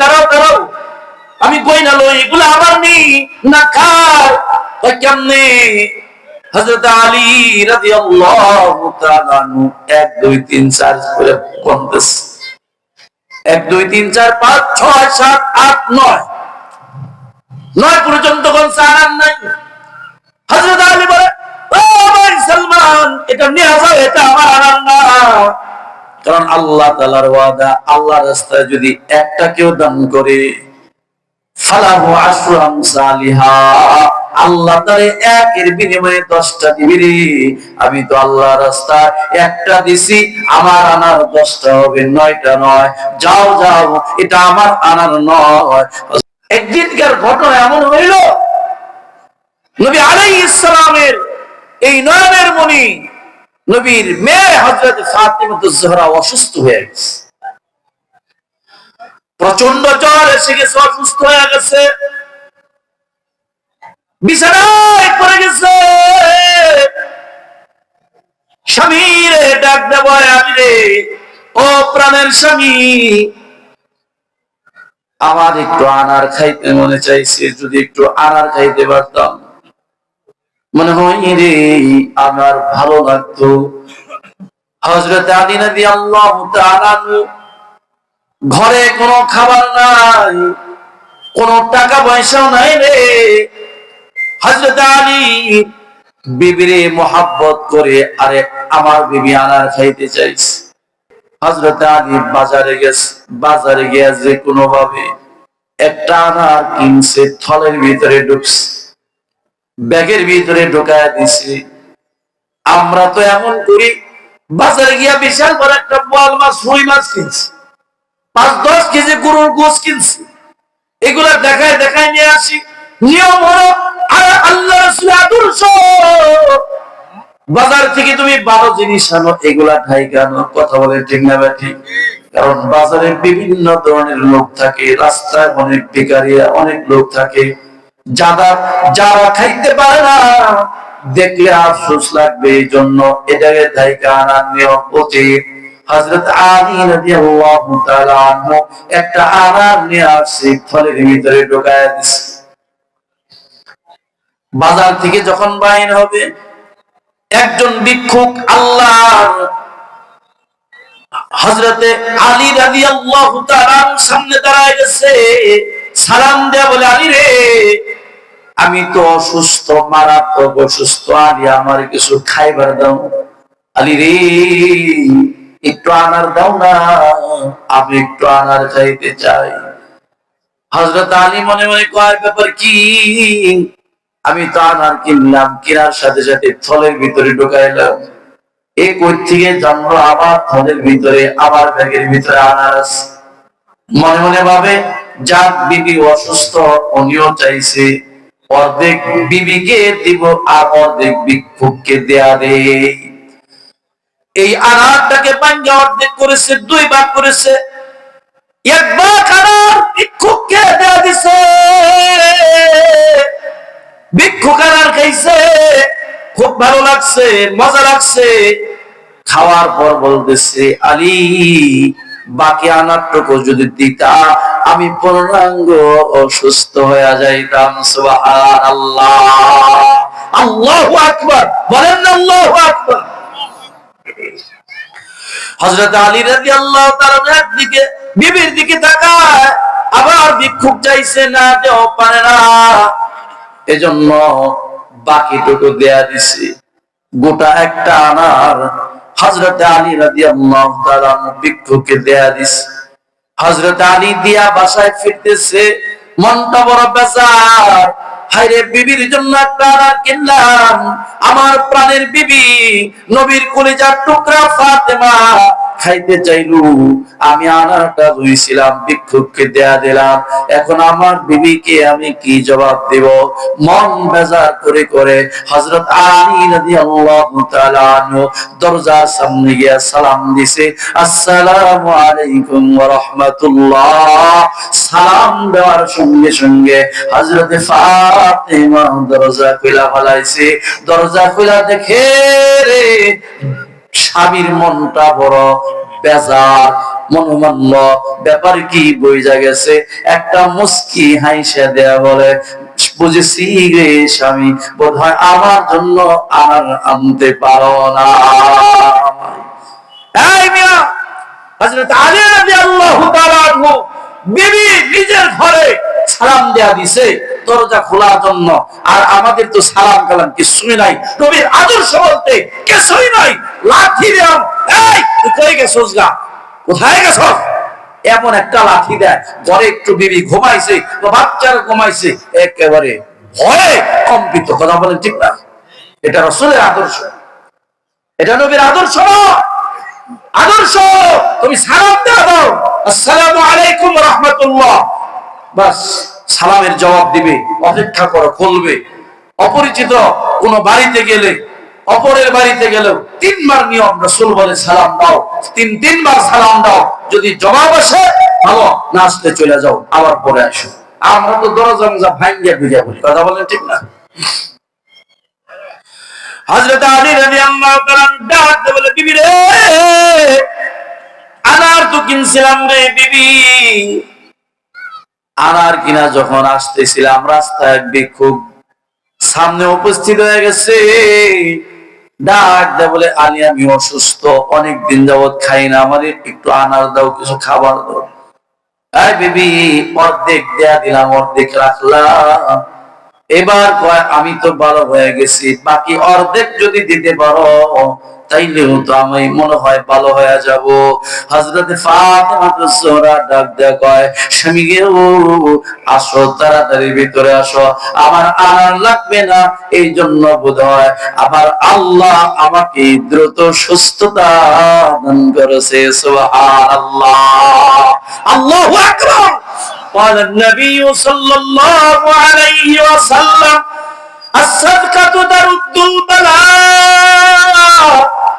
দাঁড়াও আমি গয়না লই, এগুলো আমার নেই না খার কেমনে? হযরত আলী তাআলা এক, দুই, তিন, চার, করে গুনতেছে এক, দুই, তিন, চার, পাঁচ, ছয়, সাত, আট, নয়। নয় পর্যন্ত কোন সারান নাই। হযরত আলী বলে, ও ভাই সালমান এটা নিয়ে যাও এটা আমার আনার না কারণ আল্লাহ তাআলার ওয়াদা আল্লাহর রাস্তায় যদি একটা কেউ দান করে ফালাহু আশরু আমসালিহা, আল্লাহ তারে একের বিনিময়ে দশটা দিবি আমি তো আল্লাহ রাস্তা একটা দিছি, আমার আনার দশটা হবে নয়টা নয়। যাও যাও, এটা আমার আনার নয়। একদিনকার ঘটনা এমন হইল, নবী আলাই ইসলামের এই নয়নের মণি নবীর মেয়ে হজরত ফাতিমাতুজ অসুস্থ হয়ে গেছে। প্রচণ্ড জ্বর এসে গেছে, অসুস্থ হয়ে গেছে। বিছানায় পড়ে গেছে। স্বামীর ডাক দেব ও প্রাণের স্বামী, আমার একটু আনার খাইতে মনে চাইছে, যদি একটু আনার খাইতে পারতাম। মনে হয় রে, আমার ভালো লাগতো। হজরত আলী নদী আল্লাহ ঘরে কোনো খাবার নাই, কোনো টাকা পয়সাও নাই রে। হজরত আলী বিবিরে মোহাব্বত করে, আরে, আমার বিবি আনার খাইতে চাইছে। হজরত আলী বাজারে গেছে, বাজারে গিয়ে যে কোনো ভাবে একটা আনার কিনছে, থলের ভিতরে ঢুকছে। ব্যাগের ভিতরে ঢোকায় দিছে। আমরা তো এমন করি, বাজারে গিয়া বিশাল বড় একটা বোয়াল মাছ, রুই মাছ কিনছি। পাঁচ, দশ কেজি গরুর গোস কিনছি। এগুলা দেখায় দেখায় নিয়ে আসি। নিয়ম হলো আল্লাহ বাজার থেকে তুমি ভালো জিনিস আনো, এগুলা খাই কেন কথা বলে ঠিক না কারণ বাজারে বিভিন্ন ধরনের লোক থাকে, রাস্তায় অনেক বেকারিয়া অনেক লোক থাকে। যারা যারা খাইতে পারে না, দেখলে আফসোস লাগবে। এই জন্য এটাকে দায়িকা আনার নিয়ম উচিত হযরত আলী রাদিয়াল্লাহু একটা ভিতরে ঢোকায় দিছে। বাজার থেকে যখন বাইর হবে, একজন ভিক্ষুক আল্লাহর হযরতে আলী তাআলার সামনে দাঁড়ায় গেছে। সালাম দেয়া বলে, আলী রে আমি তো অসুস্থ, মারাত্মক অসুস্থ, আলী আমার কিছু খাইবার দাও। আলী রে, একটু আনার দাও না, আমি একটু আনার খাইতে চাই। হজরত আলী মনে মনে কয়, ব্যাপার কি? আমি তো আনার কিনলাম, কেনার সাথে সাথে থলের ভিতরে ঢুকাইলাম। এ কই থেকে জানলো আবার থলের ভিতরে আবার ব্যাগের ভিতরে আনার মনে মনে ভাবে যাক বিবি অসুস্থ, উনিও চাইছে অর্ধেক বিবিকে দিব আর অর্ধেক ভিক্ষুককে দেয়া রে। এই আনারটাকে পাঞ্জা অর্ধেক করেছে, দুই ভাগ করেছে। এক ভাগ আনার ভিক্ষুককে দেয়া দিছে। ভিক্ষুক আনার খাইছে, খুব ভালো লাগছে, মজা লাগছে। খাওয়ার পর বলতেছে, আলী বাকি আনারটুকু যদি দিতা আমি পূর্ণাঙ্গ অসুস্থ হয়ে যাইতাম আল্লাহু আকবার। বলেন আল্লাহু আকবার। হযরত আলী রাদিয়াল্লাহু তাআলা একদিকে বিবির দিকে তাকায়, আবার ভিক্ষুক চাইছে না দেও পারে না। এজন্য বাকিটুকু দেয়া দিছে। গোটা একটা আনার হযরত আলী রাদিয়াল্লাহু তাআলা ভিক্ষুককে দেয়া দিস। হযরত আলী দিয়া বাসায় ফিরতেছে, মনটা বড় বেজার। হায়রে বিবির জন্য কারার কিনলাম। আমার প্রাণের বিবি নবীর কলিজার টুকরা ফাতেমা খাইতে চাইলু। আমি আনারটা ধুইছিলাম ভিক্ষুককে দেয়া দিলাম। এখন আমার বিবিকে আমি কি জবাব দেব? মন বেজার করে করে হযরত আলী তাআলা দরজার সামনে গিয়া সালাম দিছে, আসসালামু আলাইকুম রাহমাতুল্লাহ। সালাম দেওয়ার সঙ্গে সঙ্গে হযরত ফাতেমা দরজা খুলা ফলাইছে। দরজা খুলা দেখে রে স্বামীর মনটা বড় বেজার, মনোমান্য ব্যাপার কি বইজা গেছে? একটা মুস্কি হাইসা দেয়া বলে, বুঝেছি রে স্বামী বোধ হয় আমার জন্য আর আনতে পারো না। নিজের ঘরে সালাম দেয়া দিছে। দরজা খোলার জন্য। আর আমাদের তো সালাম কালাম কিছুই নাই। নবীর আদর্শ বলতে কিছুই নাই। লাঠি দেন এই কই গেছস গা? কোথায় গেছস? এমন একটা লাঠি দেয় ঘরে একটু বিবি ঘুমাইছে, তো বাচ্চারা ঘুমাইছে, একেবারে ভয়ে কম্পিত কথা বলেন ঠিক না? এটা রসুলের আদর্শ। এটা নবীর আদর্শ আদর্শ, তুমি সালাম দাও। আসসালামু আলাইকুম রাহমাতুল্লাহ। বাস। সালামের জবাব দিবে, অপেক্ষা করো খুলবে অপরিচিত কোন বাড়িতে গেলে, অপরের বাড়িতে গেলেও তিনবার নিয়ম রসুল বলে সালাম দাও, তিন, তিনবার সালাম দাও। যদি জবাব আসে, ভালো না আসলে চলে যাও, আবার পরে আসো। আমরা তো দরজা মজা ভাঙ্গিয়া বুঝা বলি, কথা বলেন ঠিক না? হযরত আলী রাদিয়াল্লাহু তাআলা ডাক বলে, বিবি রে, আনার তো কিনছিলাম রে, বিবি। আনার কিনা যখন আসতেছিলাম, রাস্তায় এক ভিক্ষুক সামনে উপস্থিত হয়ে গেছে। ডাক দেয়, বলে, আলী, আমি অসুস্থ অনেক দিন যাবত খাই না, আমার একটু আনার দাও, কিছু খাবার দাও। এই বিবি, অর্ধেক দেয়া দিলাম, অর্ধেক রাখলাম। এবার কয়, আমি তো ভালো হয়ে গেছি, বাকি অর্ধেক যদি দিতে পারো তাইলেও তো আমি মনে হয় ভালো হয়ে যাব হযরত ফাতেমা তো জোহরা ডাক দেয়া কয় স্বামী গেও আসো তাড়াতাড়ি ভিতরে আসো আমার আনার লাগবে না এই জন্য বোধ হয় আমার আল্লাহ আমাকে দ্রুত সুস্থতা দান করেছে সুবহানাল্লাহ আল্লাহু আকবার قال النبي صلى الله عليه وسلم الصدقة ترد البلاء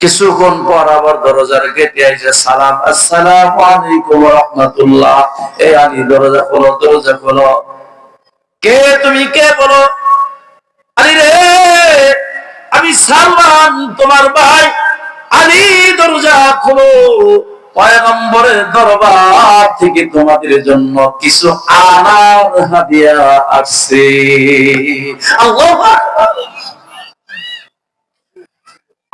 কিছুক্ষণ পর আবার দরজার গেটে আইসে সালাম, আসসালাম আলাইকুম রহমতুল্লাহ। এই আলী, দরজা খোলো দরজা খোলো। কে তুমি? কে বলো? আলী রে, আমি সালমান, তোমার ভাই। আলী, দরজা খোলো। পয়গম্বরের দরবার থেকে তোমাদের জন্য কিছু আনার হাদিয়া আসছে। আল্লাহু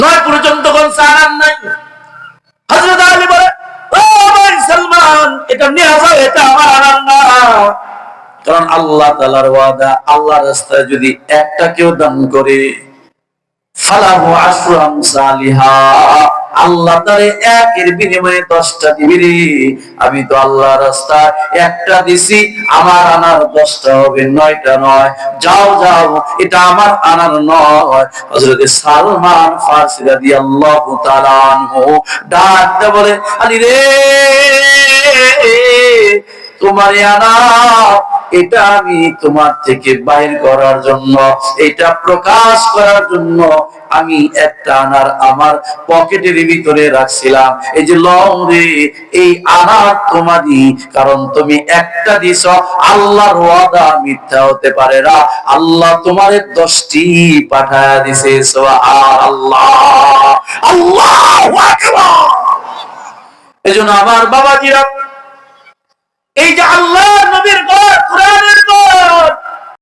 নয় পর্যন্ত কোন সালাম নাই। হযরত আলী বলে, ও ভাই সালমান, এটা নিয়ে যাও এটা আমার আরাম না কারণ আল্লাহ তাআলার ওয়াদা আল্লাহর রাস্তায় যদি একটা কেউ দান করে, ফালাহু আশরাম আমসালিহা আল্লাহ তারে একের বিনিময়ে দশটা দিবি রে। আমি তো আল্লাহ রাস্তা একটা দিছি, আমার আনার দশটা হবে নয়টা নয়। যাও যাও, এটা আমার আনার নয়। হযরত সালমান ফারসি রাদিয়াল্লাহু তাআলা আনহু ডাক দিয়ে বলে, আলী রে, তোমার আনা এটা আমি তোমার থেকে বাইর করার জন্য, এটা প্রকাশ করার জন্য আমি একটা আনার আমার পকেটের ভিতরে রাখছিলাম। এই যে লং রে, এই আনার তোমারই, কারণ তুমি একটা দিছ, আল্লাহর ওয়াদা মিথ্যা হতে পারে না। আল্লাহ তোমার দশটি পাঠায় দিছে আল্লাহ আল্লাহ এই জন্য আমার বাবাজিরা এই যে আল্লাহ নবীর ঘর কোরআনের ঘর।